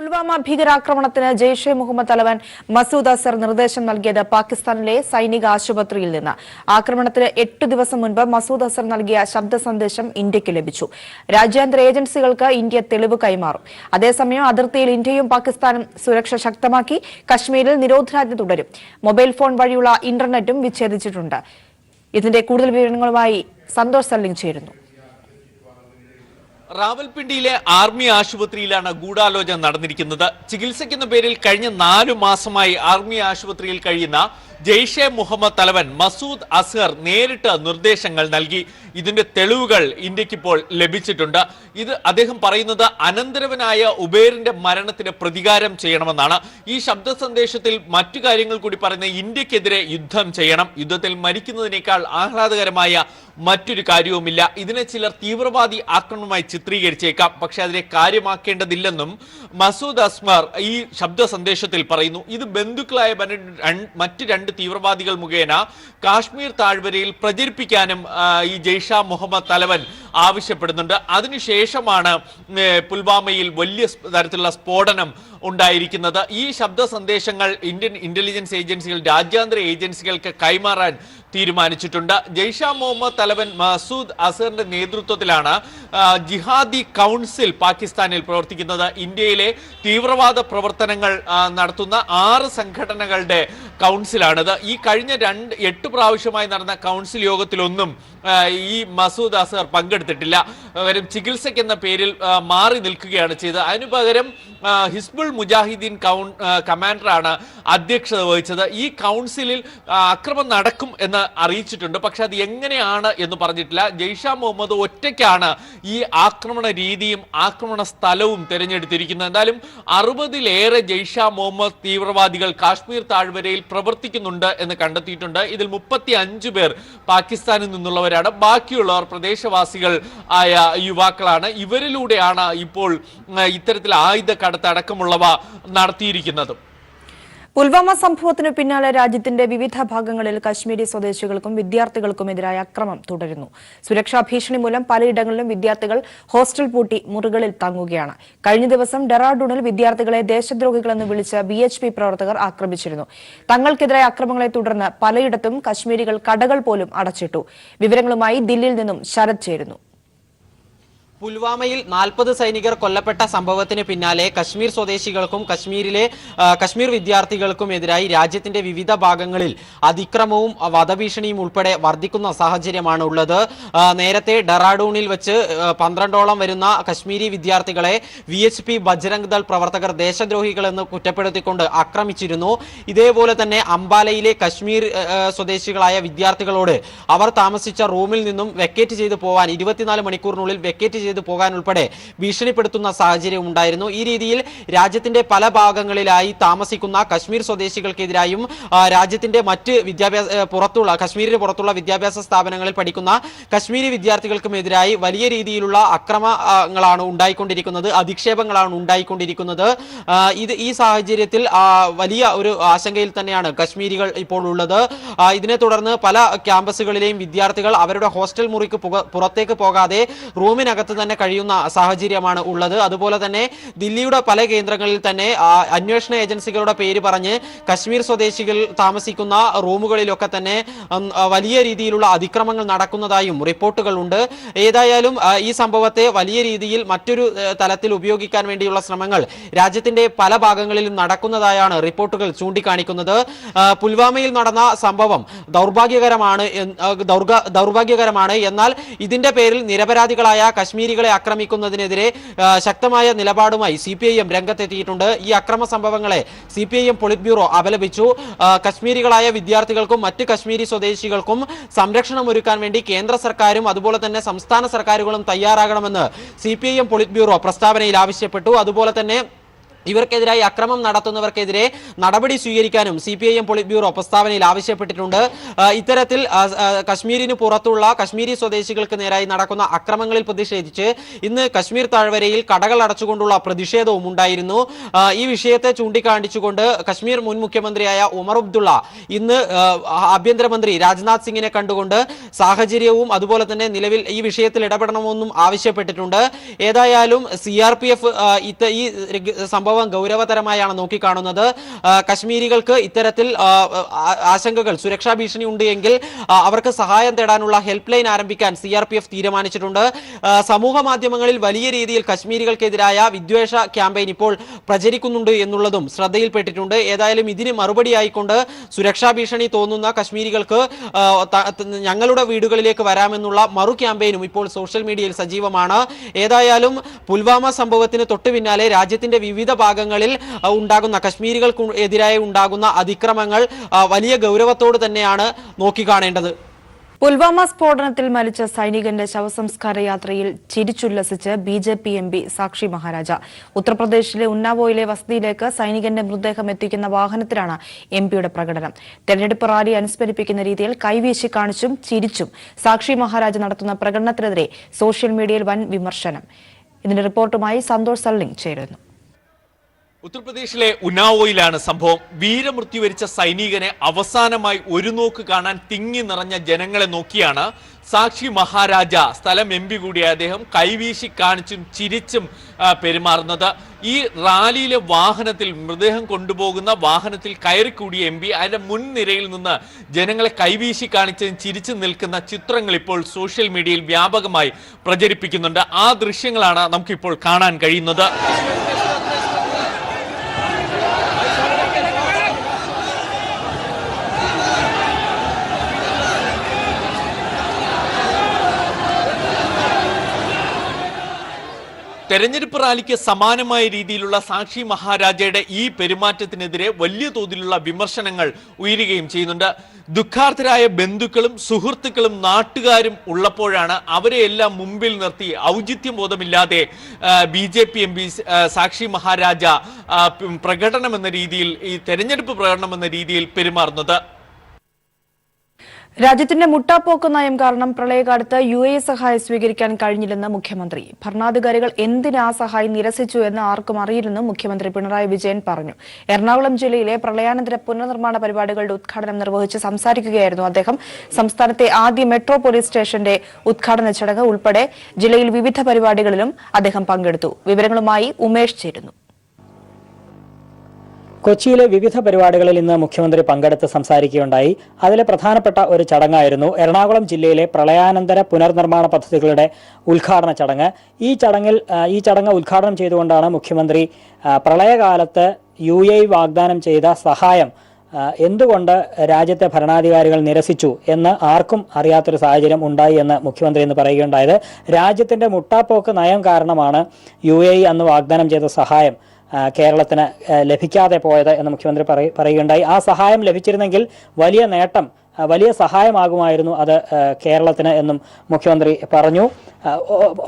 പുൽവാമ ഭീകരാക്രമണത്തിന് ജെയ്ഷെ മുഹമ്മദ് തലവൻ മസൂദ് അസർ നിർദ്ദേശം നൽകിയത് പാകിസ്ഥാനിലെ സൈനിക ആശുപത്രിയിൽ നിന്ന്. ആക്രമണത്തിന് എട്ട് ദിവസം മുൻപ് മസൂദ് അസർ നൽകിയ ശബ്ദ സന്ദേശം ഇന്ത്യയ്ക്ക് ലഭിച്ചു. രാജ്യാന്തര ഏജൻസികൾക്ക് ഇന്ത്യ തെളിവ് കൈമാറും. അതേസമയം അതിർത്തിയിൽ ഇന്ത്യയും പാകിസ്ഥാനും സുരക്ഷ ശക്തമാക്കി. കശ്മീരിൽ നിരോധനാജ്ഞ തുടരും. മൊബൈൽ ഫോൺ വഴിയുള്ള ഇന്റർനെറ്റും വിച്ഛേദിച്ചിട്ടുണ്ട്. ഇതിന്റെ കൂടുതൽ വിവരങ്ങളുമായി സന്തോഷ് സല്ലിംഗ് ചേരുന്നു. റാവൽപിണ്ടിയിലെ ആർമി ആശുപത്രിയിലാണ് ഗൂഢാലോചന നടന്നിരിക്കുന്നത്. ചികിത്സയ്ക്കെന്ന പേരിൽ കഴിഞ്ഞ നാലു മാസമായി ആർമി ആശുപത്രിയിൽ കഴിയുന്ന ജെയ്ഷെ മുഹമ്മദ് തലവൻ മസൂദ് അസ്ഹർ നേരിട്ട് നിർദ്ദേശങ്ങൾ നൽകി. ഇതിന്റെ തെളിവുകൾ ഇന്ത്യക്കിപ്പോൾ ലഭിച്ചിട്ടുണ്ട്. ഇത് അദ്ദേഹം പറയുന്നത് അനന്തരവനായ ഉബേറിന്റെ മരണത്തിന് പ്രതികാരം ചെയ്യണമെന്നാണ്. ഈ ശബ്ദ സന്ദേശത്തിൽ മറ്റു കാര്യങ്ങൾ കൂടി പറയുന്ന ഇന്ത്യക്കെതിരെ യുദ്ധം ചെയ്യണം. യുദ്ധത്തിൽ മരിക്കുന്നതിനേക്കാൾ ആഹ്ലാദകരമായ മറ്റൊരു കാര്യവുമില്ല. ഇതിനെ ചിലർ തീവ്രവാദി ആക്രമണമായി ചിത്രീകരിച്ചേക്കാം. പക്ഷെ അതിനെ കാര്യമാക്കേണ്ടതില്ലെന്നും മസൂദ് അസ്മർ ഈ ശബ്ദ സന്ദേശത്തിൽ പറയുന്നു. ഇത് ബന്ധുക്കളായ മറ്റ് രണ്ട് തീവ്രവാദികൾ മുഖേന കാശ്മീർ താഴ്വരയിൽ പ്രചരിപ്പിക്കാനും ഈ ജെയ്ഷ മുഹമ്മദ് തലവൻ ആവശ്യപ്പെടുന്നുണ്ട്. അതിനുശേഷമാണ് പുൽവാമയിൽ വലിയ തരത്തിലുള്ള സ്ഫോടനം ഉണ്ടായിരിക്കുന്നത്. ഈ ശബ്ദ സന്ദേശങ്ങൾ ഇന്ത്യൻ ഇന്റലിജൻസ് ഏജൻസികൾ രാജ്യാന്തര ഏജൻസികൾക്ക് കൈമാറാൻ തീരുമാനിച്ചിട്ടുണ്ട്. ജെയ്ഷ മുഹമ്മദ് തലവൻ മസൂദ് അസറിന്റെ നേതൃത്വത്തിലാണ് ജിഹാദി കൗൺസിൽ പാകിസ്ഥാനിൽ പ്രവർത്തിക്കുന്നത്. ഇന്ത്യയിലെ തീവ്രവാദ പ്രവർത്തനങ്ങൾ നടത്തുന്ന ആറ് സംഘടനകളുടെ കൗൺസിലാണിത്. ഈ കഴിഞ്ഞ രണ്ട് എട്ട് പ്രാവശ്യമായി നടന്ന കൗൺസിൽ യോഗത്തിലൊന്നും ഈ മസൂദ് അസർ പങ്കെടുത്തിട്ടില്ല. പകരം ചികിത്സയ്ക്ക് എന്ന പേരിൽ മാറി നിൽക്കുകയാണ് ചെയ്തത്. അതിനു പകരം ഹിസ്ബുൾ മുജാഹിദ്ദീൻ കൗൺ കമാൻഡറാണ് അധ്യക്ഷത വഹിച്ചത്. ഈ കൗൺസിലിൽ അക്രമം നടക്കും എന്ന് അറിയിച്ചിട്ടുണ്ട്. പക്ഷെ അത് എങ്ങനെയാണ് എന്ന് പറഞ്ഞിട്ടില്ല. ജെയ്ഷാ മുഹമ്മദ് ഒറ്റയ്ക്കാണ് ഈ ആക്രമണ രീതിയും ആക്രമണ സ്ഥലവും തിരഞ്ഞെടുത്തിരിക്കുന്നത്. എന്തായാലും അറുപതിലേറെ ജെയ്ഷാ മുഹമ്മദ് തീവ്രവാദികൾ കാശ്മീർ താഴ്വരയിൽ പ്രവർത്തിക്കുന്നുണ്ട് എന്ന് കണ്ടെത്തിയിട്ടുണ്ട്. ഇതിൽ മുപ്പത്തി അഞ്ചു പേർ പാകിസ്ഥാനിൽ നിന്നുള്ളവരാണ്. ബാക്കിയുള്ളവർ പ്രദേശവാസികൾ ആയ യുവാക്കളാണ്. ഇവരിലൂടെയാണ് ഇപ്പോൾ ഇത്തരത്തിൽ ആയുധ കടത്ത് അടക്കമുള്ളവ നടത്തിയിരിക്കുന്നത്. പുൽവാമ സംഭവത്തിന് പിന്നാലെ രാജ്യത്തിന്റെ വിവിധ ഭാഗങ്ങളിൽ കശ്മീരി സ്വദേശികൾക്കും വിദ്യാർത്ഥികൾക്കും വിദ്യാർത്ഥികൾക്കുമെതിരായ അക്രമം തുടരുന്നു. സുരക്ഷാ ഭീഷണി മൂലം പലയിടങ്ങളിലും വിദ്യാർത്ഥികൾ ഹോസ്റ്റൽ പൂട്ടി മുറികളിൽ തങ്ങുകയാണ്. കഴിഞ്ഞ ദിവസം ഡെറാഡൂണിൽ വിദ്യാർത്ഥികളെ ദേശദ്രോഹികളെന്ന് വിളിച്ച ബി എച്ച് പി പ്രവർത്തകർ ആക്രമിച്ചിരുന്നു. തങ്ങൾക്കെതിരായ അക്രമങ്ങളെ തുടർന്ന് പലയിടത്തും കശ്മീരികൾ കടകൾ പോലും അടച്ചിട്ടു. വിവരങ്ങളുമായി ദില്ലിയിൽ നിന്നും ശരത് ചേരുന്നു. പുൽവാമയിൽ നാൽപ്പത് സൈനികർ കൊല്ലപ്പെട്ട സംഭവത്തിന് പിന്നാലെ കശ്മീർ സ്വദേശികൾക്കും കശ്മീരിലെ കശ്മീർ വിദ്യാർത്ഥികൾക്കും എതിരായി രാജ്യത്തിന്റെ വിവിധ ഭാഗങ്ങളിൽ അതിക്രമവും വധഭീഷണിയും ഉൾപ്പെടെ വർദ്ധിക്കുന്ന സാഹചര്യമാണ് ഉള്ളത്. നേരത്തെ ഡെറാഡൂണിൽ വെച്ച് പന്ത്രണ്ടോളം വരുന്ന കശ്മീരി വിദ്യാർത്ഥികളെ V H P Bajrang Dal പ്രവർത്തകർ ദേശദ്രോഹികളെന്ന് കുറ്റപ്പെടുത്തിക്കൊണ്ട് ആക്രമിച്ചിരുന്നു. ഇതേപോലെ തന്നെ അംബാലയിലെ കശ്മീർ സ്വദേശികളായ വിദ്യാർത്ഥികളോട് അവർ താമസിച്ച റൂമിൽ നിന്നും വെക്കേറ്റ് ചെയ്തു പോവാൻ ഇരുപത്തിനാല് മണിക്കൂറിനുള്ളിൽ വെക്കേറ്റ് ചെയ്തു പോകാൻ ഉൾപ്പെടെ ഭീഷണിപ്പെടുത്തുന്ന സാഹചര്യം ഉണ്ടായിരുന്നു. ഈ രീതിയിൽ രാജ്യത്തിന്റെ പല ഭാഗങ്ങളിലായി താമസിക്കുന്ന കശ്മീർ സ്വദേശികൾക്കെതിരായും രാജ്യത്തിന്റെ മറ്റ് വിദ്യാഭ്യാസ പുറത്തുള്ള കശ്മീരിന് പുറത്തുള്ള വിദ്യാഭ്യാസ സ്ഥാപനങ്ങളിൽ പഠിക്കുന്ന കശ്മീരി വിദ്യാർത്ഥികൾക്കുമെതിരായി വലിയ രീതിയിലുള്ള അക്രമങ്ങളാണ് ഉണ്ടായിക്കൊണ്ടിരിക്കുന്നത് അധിക്ഷേപങ്ങളാണ് ഉണ്ടായിക്കൊണ്ടിരിക്കുന്നത്. ഇത് ഈ സാഹചര്യത്തിൽ വലിയ ഒരു ആശങ്കയിൽ തന്നെയാണ് കശ്മീരികൾ ഇപ്പോൾ ഉള്ളത്. ഇതിനെ തുടർന്ന് പല ക്യാമ്പസുകളിലെയും വിദ്യാർത്ഥികൾ അവരുടെ ഹോസ്റ്റൽ മുറിക്ക് പുറത്തേക്ക് പോകാതെ റൂമിനകത്ത് തന്നെ കഴിയുന്ന സാഹചര്യമാണ് ഉള്ളത്. അതുപോലെ തന്നെ ദില്ലിയുടെ പല കേന്ദ്രങ്ങളിൽ തന്നെ അന്വേഷണ ഏജൻസികളുടെ പേര് പറഞ്ഞ് കശ്മീർ സ്വദേശികൾ താമസിക്കുന്ന റൂമുകളിലൊക്കെ തന്നെ വലിയ രീതിയിലുള്ള അതിക്രമങ്ങൾ നടക്കുന്നതായും റിപ്പോർട്ടുകളുണ്ട് ഏതായാലും ഈ സംഭവത്തെ വലിയ രീതിയിൽ മറ്റൊരു തലത്തിൽ ഉപയോഗിക്കാൻ വേണ്ടിയുള്ള ശ്രമങ്ങൾ രാജ്യത്തിന്റെ പല ഭാഗങ്ങളിലും നടക്കുന്നതായാണ് റിപ്പോർട്ടുകൾ ചൂണ്ടിക്കാണിക്കുന്നത്. പുൽവാമയിൽ നടന്ന സംഭവം ദൗർഭാഗ്യകരമാണ് ദൗർഭാഗ്യകരമാണ്. എന്നാൽ ഇതിന്റെ പേരിൽ നിരപരാധികളായ കശ്മീരികളെ ആക്രമിക്കുന്നതിനെതിരെ ശക്തമായ നിലപാടുമായി സി പി ഐ എം രംഗത്തെത്തിയിട്ടുണ്ട്. ഈ അക്രമ സംഭവങ്ങളെ C P I M politburo അപലപിച്ചു കശ്മീരികളായ വിദ്യാർത്ഥികൾക്കും മറ്റ് കശ്മീരി സ്വദേശികൾക്കും സംരക്ഷണം ഒരുക്കാൻ വേണ്ടി കേന്ദ്ര സർക്കാരും അതുപോലെ തന്നെ സംസ്ഥാന സർക്കാരുകളും തയ്യാറാകണമെന്ന് C P I M politburo പ്രസ്താവനയിൽ ആവശ്യപ്പെട്ടു. അതുപോലെ തന്നെ ഇവർക്കെതിരായി അക്രമം നടത്തുന്നവർക്കെതിരെ നടപടി സ്വീകരിക്കാനും C P I M politburo പ്രസ്താവനയിൽ ആവശ്യപ്പെട്ടിട്ടുണ്ട് ഇത്തരത്തിൽ കശ്മീരിന് പുറത്തുള്ള കശ്മീരി സ്വദേശികൾക്ക് നേരായി നടക്കുന്ന അക്രമങ്ങളിൽ പ്രതിഷേധിച്ച് ഇന്ന് കശ്മീർ താഴ്വരയിൽ കടകൾ അടച്ചുകൊണ്ടുള്ള പ്രതിഷേധവും ഉണ്ടായിരുന്നു. ഈ വിഷയത്തെ ചൂണ്ടിക്കാണിച്ചുകൊണ്ട് കശ്മീർ മുൻ മുഖ്യമന്ത്രിയായ ഉമർ അബ്ദുള്ള ഇന്ന് ആഭ്യന്തരമന്ത്രി രാജ്നാഥ് സിംഗിനെ കണ്ടുകൊണ്ട് സാഹചര്യവും അതുപോലെ തന്നെ നിലവിൽ ഈ വിഷയത്തിൽ ഇടപെടണമെന്നും ആവശ്യപ്പെട്ടിട്ടുണ്ട്. ഏതായാലും സി ആർ പി എഫ് ഈ സംഭവ സംഭവം ഗൗരവതരമായാണ് നോക്കിക്കാണുന്നത്. കശ്മീരികൾക്ക് ഇത്തരത്തിൽ ആശങ്കകൾ സുരക്ഷാ ഭീഷണി ഉണ്ട് എങ്കിൽ അവർക്ക് സഹായം തേടാനുള്ള ഹെൽപ്പ് ലൈൻ ആരംഭിക്കാൻ സി ആർ പി എഫ് തീരുമാനിച്ചിട്ടുണ്ട്. സമൂഹ മാധ്യമങ്ങളിൽ വലിയ രീതിയിൽ കശ്മീരികൾക്കെതിരായ വിദ്വേഷ ക്യാമ്പയിൻ ഇപ്പോൾ പ്രചരിക്കുന്നുണ്ട് എന്നുള്ളതും ശ്രദ്ധയിൽപ്പെട്ടിട്ടുണ്ട്. ഏതായാലും ഇതിന് മറുപടിയായിക്കൊണ്ട് സുരക്ഷാ ഭീഷണി തോന്നുന്ന കശ്മീരികൾക്ക് ഞങ്ങളുടെ വീടുകളിലേക്ക് വരാമെന്നുള്ള മറു ക്യാമ്പയിനും ഇപ്പോൾ സോഷ്യൽ മീഡിയയിൽ സജീവമാണ്. ഏതായാലും പുൽവാമ സംഭവത്തിന് തൊട്ടു പിന്നാലെ രാജ്യത്തിന്റെ വിവിധ ഭാഗങ്ങളിൽ ഉണ്ടാകുന്ന കശ്മീരികൾക്ക് എതിരായി ഉണ്ടാകുന്ന അതിക്രമങ്ങൾ വലിയ ഗൗരവത്തോട് തന്നെയാണ് നോക്കിക്കാണേണ്ടത് പുൽവാമ സ്ഫോടനത്തിൽ മരിച്ച സൈനികന്റെ ശവസംസ്കാര യാത്രയിൽ ചിരിച്ചുല്ലസിച്ച് B J P M P Sakshi Maharaj. ഉത്തർപ്രദേശിലെ ഉന്നാവോയിലെ വസതിയിലേക്ക് സൈനികന്റെ മൃതദേഹം എത്തിക്കുന്ന വാഹനത്തിലാണ് എം പിയുടെ പ്രകടനം. തെരഞ്ഞെടുപ്പ് റാലി അനുസ്മരിപ്പിക്കുന്ന രീതിയിൽ കൈവീശി കാണിച്ചും ചിരിച്ചും സാക്ഷി മഹാരാജ നടത്തുന്ന പ്രകടനത്തിനെതിരെ സോഷ്യൽ മീഡിയയിൽ വൻ വിമർശനം. ഇതിന്റെ റിപ്പോർട്ടുമായി സന്തോഷ് സള്ളിംഗ് ചേരുന്നു. ഉത്തർപ്രദേശിലെ ഉനാവോയിലാണ് സംഭവം. വീരമൃത്യു വരിച്ച സൈനികനെ അവസാനമായി ഒരു നോക്ക് കാണാൻ തിങ്ങി നിറഞ്ഞ ജനങ്ങളെ നോക്കിയാണ് സാക്ഷി മഹാരാജ. സ്ഥലം എം പി കൂടിയ അദ്ദേഹം കൈവീശി കാണിച്ചും ചിരിച്ചും പെരുമാറുന്നത്. ഈ റാലിയിലെ വാഹനത്തിൽ മൃതദേഹം കൊണ്ടുപോകുന്ന വാഹനത്തിൽ കയറിക്കൂടിയ എം പി അതിന്റെ മുൻനിരയിൽ നിന്ന് ജനങ്ങളെ കൈവീശി കാണിച്ചും ചിരിച്ചു നിൽക്കുന്ന ചിത്രങ്ങൾ ഇപ്പോൾ സോഷ്യൽ മീഡിയയിൽ വ്യാപകമായി പ്രചരിപ്പിക്കുന്നുണ്ട്. ആ ദൃശ്യങ്ങളാണ് നമുക്കിപ്പോൾ കാണാൻ കഴിയുന്നത്. തെരഞ്ഞെടുപ്പ് റാലിക്ക് സമാനമായ രീതിയിലുള്ള സാക്ഷി മഹാരാജയുടെ ഈ പെരുമാറ്റത്തിനെതിരെ വലിയ തോതിലുള്ള വിമർശനങ്ങൾ ഉയരുകയും ചെയ്യുന്നുണ്ട്. ദുഃഖാർത്ഥരായ ബന്ധുക്കളും സുഹൃത്തുക്കളും നാട്ടുകാരും ഉള്ളപ്പോഴാണ് അവരെയെല്ലാം മുമ്പിൽ നിർത്തി ഔചിത്യം ബോധമില്ലാതെ B J P M P Sakshi Maharaj പ്രകടനം എന്ന രീതിയിൽ ഈ തെരഞ്ഞെടുപ്പ് പ്രകടനം എന്ന രീതിയിൽ പെരുമാറുന്നത്. രാജ്യത്തിന്റെ മുട്ടാപ്പോക്ക് നയം കാരണം പ്രളയകാലത്ത് യു എ സഹായം സ്വീകരിക്കാൻ കഴിഞ്ഞില്ലെന്ന് മുഖ്യമന്ത്രി. ഭരണാധികാരികൾ എന്തിനാ സഹായം നിരസിച്ചു എന്ന് ആർക്കും അറിയില്ലെന്നും മുഖ്യമന്ത്രി പിണറായി വിജയൻ പറഞ്ഞു. എറണാകുളം ജില്ലയിലെ പ്രളയാനന്തര പുനർനിർമ്മാണ പരിപാടികളുടെ ഉദ്ഘാടനം നിർവഹിച്ച് സംസാരിക്കുകയായിരുന്നു അദ്ദേഹം. സംസ്ഥാനത്തെ ആദ്യ മെട്രോ പോലീസ് സ്റ്റേഷന്റെ ഉദ്ഘാടന ചടങ്ങ് ഉൾപ്പെടെ ജില്ലയിൽ വിവിധ പരിപാടികളിലും അദ്ദേഹം പങ്കെടുത്തു. വിവരങ്ങളുമായി ഉമേഷ് ചേരുന്നു. കൊച്ചിയിലെ വിവിധ പരിപാടികളിൽ ഇന്ന് മുഖ്യമന്ത്രി പങ്കെടുത്ത് സംസാരിക്കുകയുണ്ടായി. അതിലെ പ്രധാനപ്പെട്ട ഒരു ചടങ്ങായിരുന്നു എറണാകുളം ജില്ലയിലെ പ്രളയാനന്തര പുനർനിർമ്മാണ പദ്ധതികളുടെ ഉദ്ഘാടന ചടങ്ങ്. ഈ ചടങ്ങിൽ ഈ ചടങ്ങ് ഉദ്ഘാടനം ചെയ്തുകൊണ്ടാണ് മുഖ്യമന്ത്രി പ്രളയകാലത്ത് യു എ വാഗ്ദാനം ചെയ്ത സഹായം എന്തുകൊണ്ട് രാജ്യത്തെ ഭരണാധികാരികൾ നിരസിച്ചു എന്ന് ആർക്കും അറിയാത്തൊരു സാഹചര്യം ഉണ്ടായി എന്ന് മുഖ്യമന്ത്രി ഇന്ന് പറയുകയുണ്ടായത്. രാജ്യത്തിന്റെ മുട്ടാപ്പോക്ക് നയം കാരണമാണ് യു അന്ന് വാഗ്ദാനം ചെയ്ത സഹായം. കേരളത്തിന് ലഭിക്കാതെ പോയത് എന്ന് മുഖ്യമന്ത്രി പറയ- പറയുകയുണ്ടായി. ആ സഹായം ലഭിച്ചിരുന്നെങ്കിൽ വലിയ നേട്ടം വലിയ സഹായമാകുമായിരുന്നു അത് കേരളത്തിന് എന്നും മുഖ്യമന്ത്രി പറഞ്ഞു.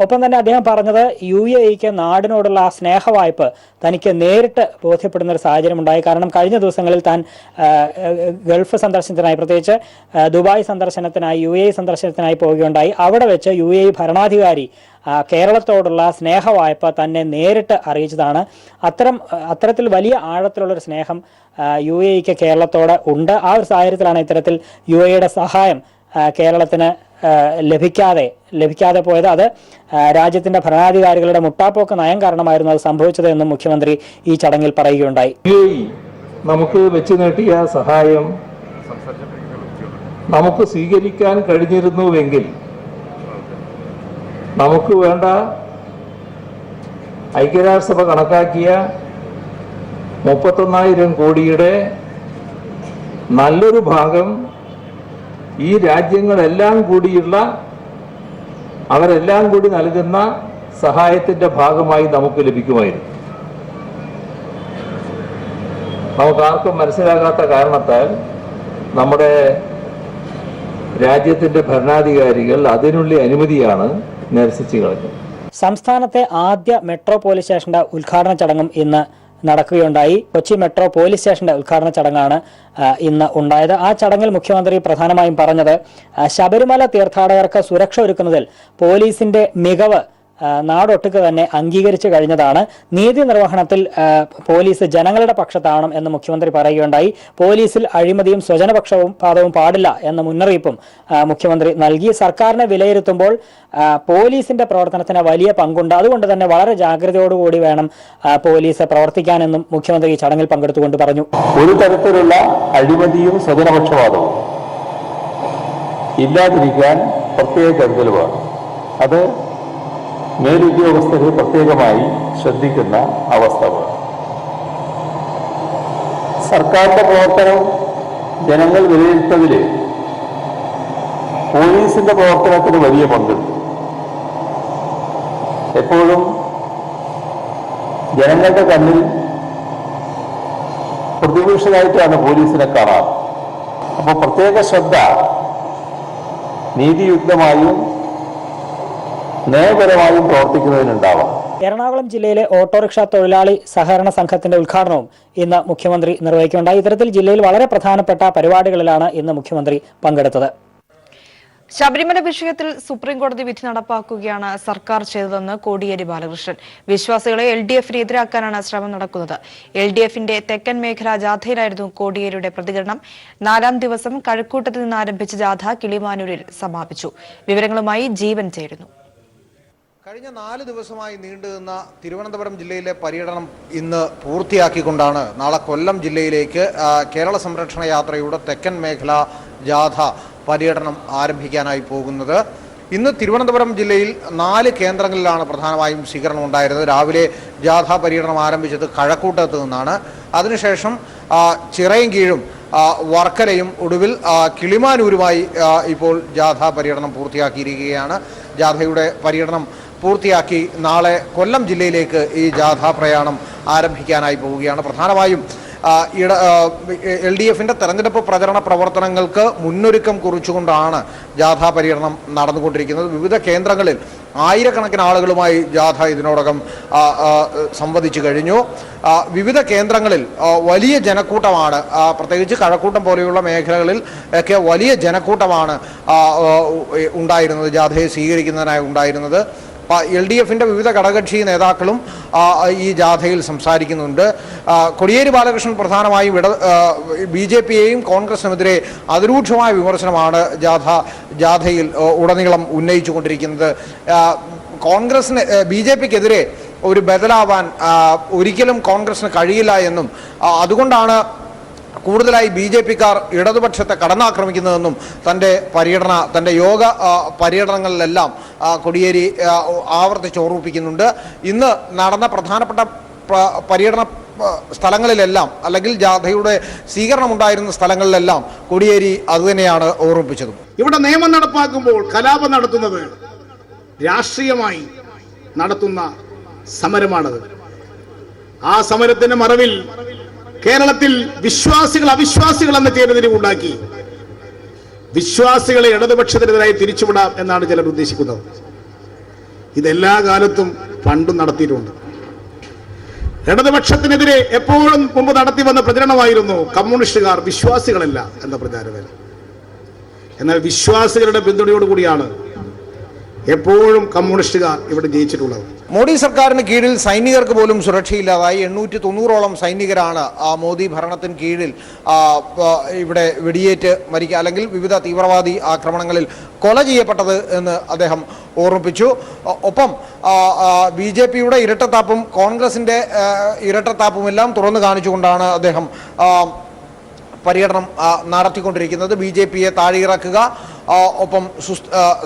ഒപ്പം തന്നെ അദ്ദേഹം പറഞ്ഞത് യു എ ഇക്ക് നാടിനോടുള്ള ആ സ്നേഹവായ്പ് തനിക്ക് നേരിട്ട് ബോധ്യപ്പെടുന്ന ഒരു സാഹചര്യം ഉണ്ടായി കാരണം കഴിഞ്ഞ ദിവസങ്ങളിൽ താൻ ഗൾഫ് സന്ദർശനത്തിനായി പ്രത്യേകിച്ച് ദുബായ് സന്ദർശനത്തിനായി യു എ സന്ദർശനത്തിനായി പോവുകയുണ്ടായി. അവിടെ വെച്ച് യു എ ഭരണാധികാരി കേരളത്തോടുള്ള സ്നേഹവായ്പ തന്നെ നേരിട്ട് അറിയിച്ചതാണ്. അത്തരം അത്തരത്തിൽ വലിയ ആഴത്തിലുള്ള ഒരു സ്നേഹം യു എ ഇക്ക് കേരളത്തോട് ഉണ്ട്. ആ ഒരു സാഹചര്യത്തിലാണ് ഇത്തരത്തിൽ യു എയുടെ സഹായം കേരളത്തിന് ലഭിക്കാതെ ലഭിക്കാതെ പോയത്. അത് രാജ്യത്തിന്റെ ഭരണാധികാരികളുടെ മുട്ടാപ്പോക്ക് നയം കാരണമായിരുന്നു അത് സംഭവിച്ചത് എന്നും മുഖ്യമന്ത്രി ഈ ചടങ്ങിൽ പറയുകയുണ്ടായി. നമുക്ക് വെച്ച് നീട്ടിയ സഹായം നമുക്ക് സ്വീകരിക്കാൻ കഴിഞ്ഞിരുന്നുവെങ്കിൽ നമുക്ക് വേണ്ട ഐക്യരാഷ്ട്രസഭ കണക്കാക്കിയ മുപ്പത്തൊന്നായിരം കോടിയുടെ നല്ലൊരു ഭാഗം ഈ രാജ്യങ്ങളെല്ലാം കൂടിയുള്ള അവരെല്ലാം കൂടി നൽകുന്ന സഹായത്തിന്റെ ഭാഗമായി നമുക്ക് ലഭിക്കുമായിരുന്നു. നമുക്ക് ആർക്കും മനസ്സിലാകാത്ത കാരണത്താൽ നമ്മുടെ രാജ്യത്തിന്റെ ഭരണാധികാരികൾ അതിനുള്ള അനുമതിയാണ് നിരസിച്ചു കളഞ്ഞത്. സംസ്ഥാനത്തെ ആദ്യ മെട്രോ പോലീസ് സ്റ്റേഷന്റെ ഉദ്ഘാടന ചടങ്ങും ഇന്ന് നടക്കുകയുണ്ടായി. കൊച്ചി മെട്രോ പോലീസ് സ്റ്റേഷന്റെ ഉദ്ഘാടന ചടങ്ങാണ് ഇന്ന് ഉണ്ടായത്. ആ ചടങ്ങിൽ മുഖ്യമന്ത്രി പ്രധാനമായും പറഞ്ഞത് ശബരിമല തീർത്ഥാടകർക്ക് സുരക്ഷ ഒരുക്കുന്നതിൽ പോലീസിന്റെ മികവ് നാടൊട്ടുക്ക് തന്നെ അംഗീകരിച്ചു കഴിഞ്ഞതാണ്. നീതി നിർവഹണത്തിൽ പോലീസ് ജനങ്ങളുടെ പക്ഷത്താണ് എന്ന് മുഖ്യമന്ത്രി പറയുകയുണ്ടായി. പോലീസിൽ അഴിമതിയും സ്വജനപക്ഷവും പാദവും പാടില്ല എന്ന മുന്നറിയിപ്പും മുഖ്യമന്ത്രി നൽകി. സർക്കാരിനെ വിലയിരുത്തുമ്പോൾ പോലീസിന്റെ പ്രവർത്തനത്തിന് വലിയ പങ്കുണ്ട്. അതുകൊണ്ട് തന്നെ വളരെ ജാഗ്രതയോടുകൂടി വേണം പോലീസ് പ്രവർത്തിക്കാനെന്നും മുഖ്യമന്ത്രി ഈ ചടങ്ങിൽ പങ്കെടുത്തുകൊണ്ട് പറഞ്ഞു. ഒരു തരത്തിലുള്ള അഴിമതിയും സ്വജനപക്ഷപാതവും ഇല്ലാതിരിക്കാൻ പ്രത്യേക കരുതൽ അത് മേലുദ്യോഗസ്ഥർ പ്രത്യേകമായി ശ്രദ്ധിക്കുന്ന അവസ്ഥ സർക്കാരിന്റെ പ്രവർത്തനം ജനങ്ങൾ വിലയിരുത്തുന്നതിൽ പോലീസിന്റെ പ്രവർത്തനത്തിന് വലിയ പങ്കുണ്ട് എപ്പോഴും ജനങ്ങളുടെ കണ്ണിൽ പ്രതിപക്ഷനായിട്ടാണ് പോലീസിനെ കാണാറ്. അപ്പോൾ പ്രത്യേക ശ്രദ്ധ നീതിയുക്തമായും നയപരമായും പ്രവർത്തിക്കുന്നതിനുണ്ടാവാം എറണാകുളം ജില്ലയിലെ ഓട്ടോറിക്ഷ തൊഴിലാളി സഹകരണ സംഘത്തിന്റെ ഉദ്ഘാടനവും ഇന്ന് മുഖ്യമന്ത്രി നിർവഹിക്കുന്നുണ്ട്. ഇത്തരത്തിൽ ജില്ലയിൽ വളരെ പ്രധാനപ്പെട്ട പരിപാടികളിലാണ് ഇന്ന് മുഖ്യമന്ത്രി പങ്കെടുത്തത്. ശബരിമല വിഷയത്തിൽ സുപ്രീം കോടതി വിധി നടപ്പാക്കുകയാണ് സർക്കാർ ചെയ്തതെന്ന് കോടിയേരി ബാലകൃഷ്ണൻ. വിശ്വാസികളെ എൽ ഡി എഫിന് എതിരാക്കാനാണ് ശ്രമം നടക്കുന്നത്. എൽ ഡി എഫിന്റെ തെക്കൻ മേഖല ജാഥയിലായിരുന്നു കോടിയേരിയുടെ പ്രതികരണം. നാലാം ദിവസം കഴക്കൂട്ടത്ത് നിന്ന് ആരംഭിച്ച ജാഥ കിളിമാനൂരിൽ സമാപിച്ചു. വിവരങ്ങളുമായി ജീവൻ ചേരുന്നു. കഴിഞ്ഞ നാല് ദിവസമായി നീണ്ടുനിന്ന തിരുവനന്തപുരം ജില്ലയിലെ പര്യടനം ഇന്ന് പൂർത്തിയാക്കിക്കൊണ്ടാണ് നാളെ കൊല്ലം ജില്ലയിലേക്ക് കേരള സംരക്ഷണ യാത്രയുടെ തെക്കൻ മേഖല ജാഥ പര്യടനം ആരംഭിക്കാനായി പോകുന്നത്. ഇന്ന് തിരുവനന്തപുരം ജില്ലയിൽ നാല് കേന്ദ്രങ്ങളിലാണ് പ്രധാനമായും സ്വീകരണം ഉണ്ടായിരുന്നത്. രാവിലെ ജാഥ പര്യടനം ആരംഭിച്ചത് കഴക്കൂട്ടത്ത് നിന്നാണ്. അതിനുശേഷം ചിറയും കീഴും വർക്കലയും ഒടുവിൽ കിളിമാനൂരുമായി ഇപ്പോൾ ജാഥ പര്യടനം പൂർത്തിയാക്കിയിരിക്കുകയാണ്. ജാഥയുടെ പര്യടനം പൂർത്തിയാക്കി നാളെ കൊല്ലം ജില്ലയിലേക്ക് ഈ ജാഥാ പ്രയാണം ആരംഭിക്കാനായി പോവുകയാണ്. പ്രധാനമായും ഇട എൽ ഡി എഫിന്റെ തെരഞ്ഞെടുപ്പ് പ്രചരണ പ്രവർത്തനങ്ങൾക്ക് മുന്നൊരുക്കം കുറിച്ചുകൊണ്ടാണ് ജാഥാ പര്യടനം നടന്നുകൊണ്ടിരിക്കുന്നത്. വിവിധ കേന്ദ്രങ്ങളിൽ ആയിരക്കണക്കിന് ആളുകളുമായി ജാഥ ഇതിനോടകം സംവദിച്ചു കഴിഞ്ഞു. വിവിധ കേന്ദ്രങ്ങളിൽ വലിയ ജനക്കൂട്ടമാണ് പ്രത്യേകിച്ച് കഴക്കൂട്ടം പോലെയുള്ള മേഖലകളിൽ ഒക്കെ വലിയ ജനക്കൂട്ടമാണ് ഉണ്ടായിരുന്നത് ജാഥയെ സ്വീകരിക്കുന്നതിനായി ഉണ്ടായിരുന്നത്. എൽ ഡി എഫിന്റെ വിവിധ ഘടകകക്ഷി നേതാക്കളും ഈ ജാഥയിൽ സംസാരിക്കുന്നുണ്ട്. കൊടിയേരി ബാലകൃഷ്ണൻ പ്രധാനമായും ഇട ബി ജെ പിയെയും കോൺഗ്രസിനുമെതിരെ അതിരൂക്ഷമായ വിമർശനമാണ് ജാഥ ജാഥയിൽ ഉടനീളം ഉന്നയിച്ചുകൊണ്ടിരിക്കുന്നത്. കോൺഗ്രസിന് ബി ജെ പിക്കെതിരെ ഒരു ബദലാവാൻ ഒരിക്കലും കോൺഗ്രസിന് കഴിയില്ല എന്നും അതുകൊണ്ടാണ് കൂടുതലായി ബി ജെ പിക്കാർ ഇടതുപക്ഷത്തെ കടന്നാക്രമിക്കുന്നതെന്നും തന്റെ പര്യടന തന്റെ യോഗ പര്യടനങ്ങളിലെല്ലാം കൊടിയേരി ആവർത്തിച്ച് ഓർമ്മിപ്പിക്കുന്നുണ്ട്. ഇന്ന് നടന്ന പ്രധാനപ്പെട്ട പര്യടന സ്ഥലങ്ങളിലെല്ലാം അല്ലെങ്കിൽ ജാഥയുടെ സ്വീകരണമുണ്ടായിരുന്ന സ്ഥലങ്ങളിലെല്ലാം കൊടിയേരി അതുതന്നെയാണ് ഓർമ്മിപ്പിച്ചതും. ഇവിടെ നിയമം നടപ്പാക്കുമ്പോൾ കലാപം നടത്തുന്നത് രാഷ്ട്രീയമായി നടത്തുന്ന സമരമാണത്. ആ സമരത്തിന്റെ മറവിൽ കേരളത്തിൽ വിശ്വാസികൾ അവിശ്വാസികൾ എന്ന തീരുമാനം ഉണ്ടാക്കി. വിശ്വാസികളെ ഇടതുപക്ഷത്തിനെതിരായി തിരിച്ചുവിടാം എന്നാണ് ചിലർ ഉദ്ദേശിക്കുന്നത്. ഇതെല്ലാ കാലത്തും പണ്ടും നടത്തിയിട്ടുണ്ട്. ഇടതുപക്ഷത്തിനെതിരെ എപ്പോഴും മുമ്പ് നടത്തി വന്ന പ്രചരണമായിരുന്നു കമ്മ്യൂണിസ്റ്റുകാർ വിശ്വാസികളല്ല എന്ന പ്രചാരവേല. എന്നാൽ വിശ്വാസികളുടെ പിന്തുണയോടുകൂടിയാണ് എപ്പോഴും കമ്മ്യൂണിസ്റ്റുകാർ ഇവിടെ ജയിച്ചിട്ടുള്ളത്. മോദി സർക്കാരിന് കീഴിൽ സൈനികർക്ക് പോലും സുരക്ഷയില്ലാതായി. എണ്ണൂറ്റി തൊണ്ണൂറോളം സൈനികരാണ് ആ മോദി ഭരണത്തിന് കീഴിൽ ഇവിടെ വെടിയേറ്റ് മരിക്കുക അല്ലെങ്കിൽ വിവിധ തീവ്രവാദി ആക്രമണങ്ങളിൽ കൊല ചെയ്യപ്പെട്ടത് എന്ന് അദ്ദേഹം ഓർമ്മിപ്പിച്ചു. ഒപ്പം ബി ജെ പിയുടെ ഇരട്ടത്താപ്പും കോൺഗ്രസിന്റെ ഇരട്ടത്താപ്പുമെല്ലാം തുറന്നു കാണിച്ചുകൊണ്ടാണ് അദ്ദേഹം പര്യടനം നടത്തിക്കൊണ്ടിരിക്കുന്നത്. ബി ജെ പിയെ താഴെയിറക്കുക. ഒപ്പം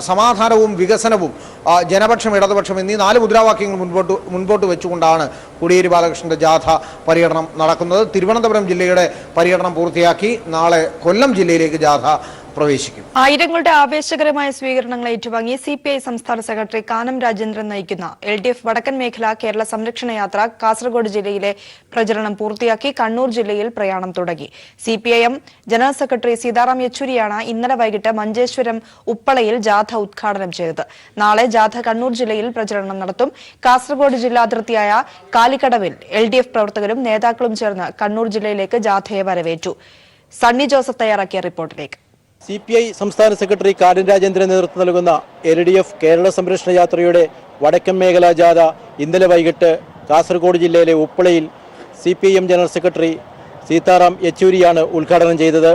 സമാധാനവും വികസനവും ജനപക്ഷം ഇടതുപക്ഷം എന്നീ നാല് മുദ്രാവാക്യങ്ങൾ മുൻപോട്ട് മുൻപോട്ട് വെച്ചുകൊണ്ടാണ് കോടിയേരി ബാലകൃഷ്ണന്റെ ജാഥ പര്യടനം നടക്കുന്നത്. തിരുവനന്തപുരം ജില്ലയുടെ പര്യടനം പൂർത്തിയാക്കി നാളെ കൊല്ലം ജില്ലയിലേക്ക് ജാഥ പ്രവേശിക്കും. ആയിരങ്ങളുടെ ആവേശകരമായ സ്വീകരണങ്ങൾ ഏറ്റുവാങ്ങി സി പി ഐ സംസ്ഥാന സെക്രട്ടറി കാനം രാജേന്ദ്രൻ നയിക്കുന്ന എൽ ഡി എഫ് വടക്കൻ മേഖല കേരള സംരക്ഷണ യാത്ര കാസർഗോഡ് ജില്ലയിലെ പ്രചരണം പൂർത്തിയാക്കി കണ്ണൂർ ജില്ലയിൽ പ്രയാണം തുടങ്ങി. C P I M general secretary Sitaram യെച്ചൂരിയാണ് ഇന്നലെ വൈകിട്ട് മഞ്ചേശ്വരം ഉപ്പളയിൽ ജാഥ ഉദ്ഘാടനം ചെയ്തത്. നാളെ ജാഥ കണ്ണൂർ ജില്ലയിൽ പ്രചരണം നടത്തും. കാസർഗോഡ് ജില്ലാ അതിർത്തിയായ കാലിക്കടവിൽ എൽ ഡി എഫ് പ്രവർത്തകരും നേതാക്കളും ചേർന്ന് കണ്ണൂർ ജില്ലയിലേക്ക് ജാഥയെ വരവേറ്റു. സണ്ണി ജോസഫ് തയ്യാറാക്കിയ റിപ്പോർട്ടിലേക്ക്. സി പി ഐ സംസ്ഥാന സെക്രട്ടറി കാരൻ രാജേന്ദ്രൻ നേതൃത്വം നൽകുന്ന എൽ ഡി എഫ് കേരള സംരക്ഷണ യാത്രയുടെ വടക്കൻ മേഖലാ ജാഥ ഇന്നലെ വൈകിട്ട് കാസർഗോഡ് ജില്ലയിലെ ഉപ്പളയിൽ C P M general secretary Sitaram യെച്ചൂരിയാണ് ഉദ്ഘാടനം ചെയ്തത്.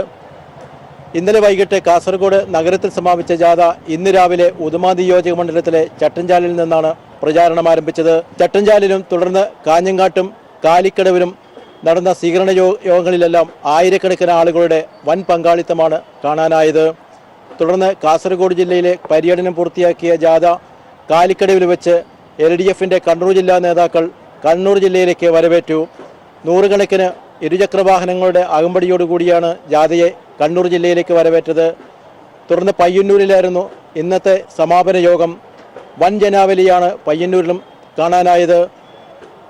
ഇന്നലെ വൈകിട്ട് കാസർഗോഡ് നഗരത്തിൽ സമാപിച്ച ജാഥ ഇന്ന് രാവിലെ ഉദുമ നിയോജക മണ്ഡലത്തിലെ ചട്ടഞ്ചാലിൽ നിന്നാണ് പ്രചാരണം ആരംഭിച്ചത്. ചട്ടഞ്ചാലിലും തുടർന്ന് കാഞ്ഞങ്ങാട്ടും കാലിക്കടവിലും നടന്ന സ്വീകരണ യോഗങ്ങളിലെല്ലാം ആയിരക്കണക്കിന് ആളുകളുടെ വൻ പങ്കാളിത്തമാണ് കാണാനായത്. തുടർന്ന് കാസർഗോഡ് ജില്ലയിലെ പര്യടനം പൂർത്തിയാക്കിയ ജാഥ കാലിക്കടവിൽ വെച്ച് എൽ ഡി എഫിന്റെ കണ്ണൂർ ജില്ലാ നേതാക്കൾ കണ്ണൂർ ജില്ലയിലേക്ക് വരവേറ്റു. നൂറുകണക്കിന് ഇരുചക്രവാഹനങ്ങളുടെ അകമ്പടിയോടുകൂടിയാണ് ജാഥയെ കണ്ണൂർ ജില്ലയിലേക്ക് വരവേറ്റത്. തുടർന്ന് പയ്യന്നൂരിലായിരുന്നു ഇന്നത്തെ സമാപന യോഗം. വൻ ജനാവലിയാണ് പയ്യന്നൂരിലും കാണാനായത്.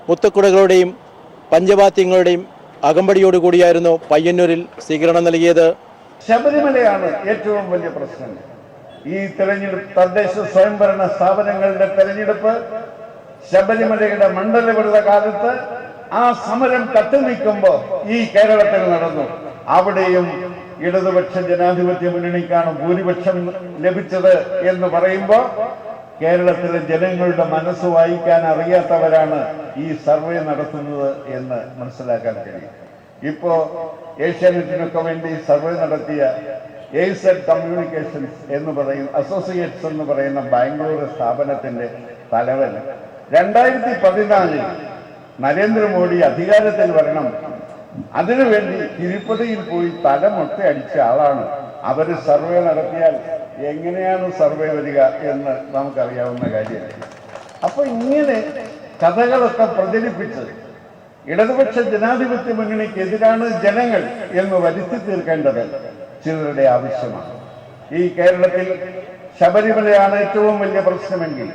മുത്തുക്കുടകളുടെയും പഞ്ചവാദ്യങ്ങളുടെയും അകമ്പടിയോടുകൂടിയായിരുന്നു പയ്യന്നൂരിൽ സ്വീകരണം നൽകിയത്. ശബരിമലയാണ് ഏറ്റവും വലിയ പ്രശ്നം. ഈ തെരഞ്ഞെടുപ്പ് തദ്ദേശ സ്വയംഭരണ സ്ഥാപനങ്ങളുടെ തെരഞ്ഞെടുപ്പ് ശബരിമലയുടെ മണ്ഡലവിടുത്ത കാലത്ത് ആ സമരം കത്തി ഈ കേരളത്തിൽ നടന്നു. അവിടെയും ഇടതുപക്ഷ ജനാധിപത്യ മുന്നണിക്കാണ് ഭൂരിപക്ഷം ലഭിച്ചത് എന്ന് പറയുമ്പോ കേരളത്തിലെ ജനങ്ങളുടെ മനസ്സ് വായിക്കാൻ അറിയാത്തവരാണ് ഈ സർവേ നടത്തുന്നത് എന്ന് മനസ്സിലാക്കാൻ കഴിയും. ഇപ്പോ ഏഷ്യാനെറ്റിനൊക്കെ വേണ്ടി സർവേ നടത്തിയ എയ്സെഡ് കമ്മ്യൂണിക്കേഷൻസ് എന്ന് പറയുന്ന അസോസിയേറ്റ്സ് എന്ന് പറയുന്ന ബാംഗ്ലൂർ സ്ഥാപനത്തിന്റെ തലവൻ. രണ്ടായിരത്തി പതിനാലിൽ നരേന്ദ്രമോദി അധികാരത്തിൽ വരണം. അതിനുവേണ്ടി തിരുപ്പതിയിൽ പോയി തലമൊട്ട അടിച്ച ആളാണ്. അവർ സർവേ നടത്തിയാൽ എങ്ങനെയാണ് സർവേ വരിക എന്ന് നമുക്കറിയാവുന്ന കാര്യമാണ്. അപ്പൊ ഇങ്ങനെ കഥകളൊക്കെ പ്രചരിപ്പിച്ച് ഇടതുപക്ഷ ജനാധിപത്യ മുന്നണിക്കെതിരാണ് ജനങ്ങൾ എന്ന് വരുത്തി തീർക്കേണ്ടത് ചിലരുടെ ആവശ്യമാണ്. ഈ കേരളത്തിൽ ശബരിമലയാണ് ഏറ്റവും വലിയ പ്രശ്നമെങ്കിൽ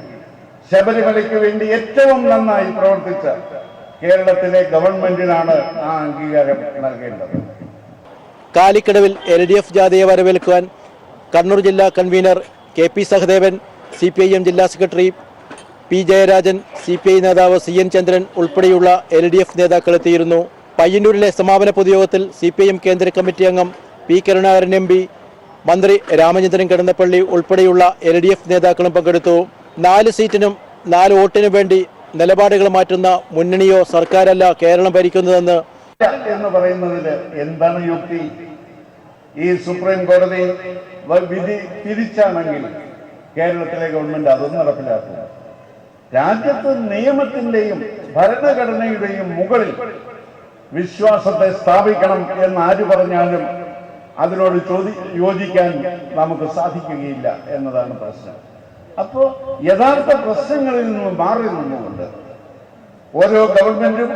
ശബരിമലയ്ക്ക് വേണ്ടി ഏറ്റവും നന്നായി പ്രവർത്തിച്ച കേരളത്തിലെ ഗവൺമെന്റിനാണ് ആ അംഗീകാരം നൽകേണ്ടത്. കാലിക്കടവിൽ എൽ ഡി എഫ് ജാഥയെ വരവേൽക്കുവാൻ കണ്ണൂർ ജില്ലാ convener K P Sahadevan C P I M ജില്ലാ secretary P Jayarajan C P I നേതാവ് സി എൻ ചന്ദ്രൻ ഉൾപ്പെടെയുള്ള എൽ ഡി എഫ് നേതാക്കൾ എത്തിയിരുന്നു. പയ്യന്നൂരിലെ സമാപന പൊതുയോഗത്തിൽ സി പി ഐ എം കേന്ദ്ര കമ്മിറ്റി അംഗം പി കരുണാകരൻ എം പി മന്ത്രി രാമചന്ദ്രൻ കിടന്നപ്പള്ളി ഉൾപ്പെടെയുള്ള എൽ ഡി എഫ് നേതാക്കളും പങ്കെടുത്തു. നാല് സീറ്റിനും നാല് വോട്ടിനും വേണ്ടി നിലപാടുകൾ മാറ്റുന്ന മുന്നണിയോ സർക്കാരല്ല കേരളം ഭരിക്കുന്നതെന്ന് എന്ന് പറയുന്നതിൽ എന്താണ് യുക്തി? ഈ സുപ്രീം കോടതി വിധി തിരിച്ചാണെങ്കിൽ കേരളത്തിലെ ഗവൺമെന്റ് അതും നടപ്പിലാക്കും രാജ്യത്ത് നിയമത്തിന്റെയും ഭരണഘടനയുടെയും മുകളിൽ വിശ്വാസത്തെ സ്ഥാപിക്കണം എന്ന് ആര് പറഞ്ഞാലും അതിനോട് ചോദി യോജിക്കാൻ നമുക്ക് സാധിക്കുകയില്ല എന്നതാണ് പ്രശ്നം. അപ്പോ യഥാർത്ഥ പ്രശ്നങ്ങളിൽ നിന്ന് മാറി നിന്നുകൊണ്ട് ഓരോ ഗവൺമെന്റും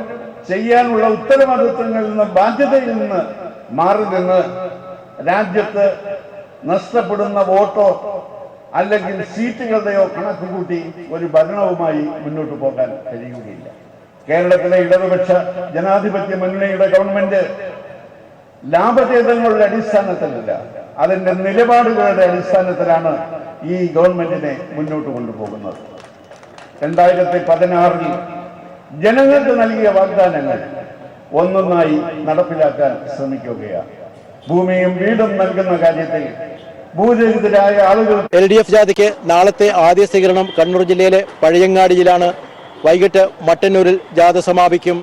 ചെയ്യാനുള്ള ഉത്തരവാദിത്വങ്ങളിൽ നിന്ന് ബാധ്യതയിൽ നിന്ന് മാറി നിന്ന് രാജ്യത്ത് നഷ്ടപ്പെടുന്ന വോട്ടോ അല്ലെങ്കിൽ സീറ്റുകളുടെയോ കണക്ക് കൂട്ടി ഒരു ഭരണവുമായി മുന്നോട്ട് പോകാൻ കഴിയുകയില്ല. കേരളത്തിലെ ഇടതുപക്ഷ ജനാധിപത്യ മുന്നണിയുടെ ഗവൺമെന്റ് ലാഭചേതങ്ങളുടെ അടിസ്ഥാനത്തിലല്ല അതിന്റെ നിലപാടുകളുടെ അടിസ്ഥാനത്തിലാണ് ഈ ഗവൺമെന്റിനെ മുന്നോട്ട് കൊണ്ടുപോകുന്നത്. രണ്ടായിരത്തി പതിനാറിൽ ജനങ്ങൾക്ക് നൽകിയ വാഗ്ദാനങ്ങൾ ഒന്നൊന്നായി നടപ്പിലാക്കാൻ ശ്രമിക്കുകയാണ്. ഭൂമിയും വീടും നൽകുന്ന കാര്യത്തിൽ ഭൂരഹിതരായ ആളുകൾ എൽ ഡി എഫ് ജാഥയ്ക്ക് നാളത്തെ ആദ്യ സ്വീകരണം കണ്ണൂർ ജില്ലയിലെ പഴയങ്ങാടിയിലാണ്. വൈകിട്ട് മട്ടന്നൂരിൽ ജാഥ സമാപിക്കും.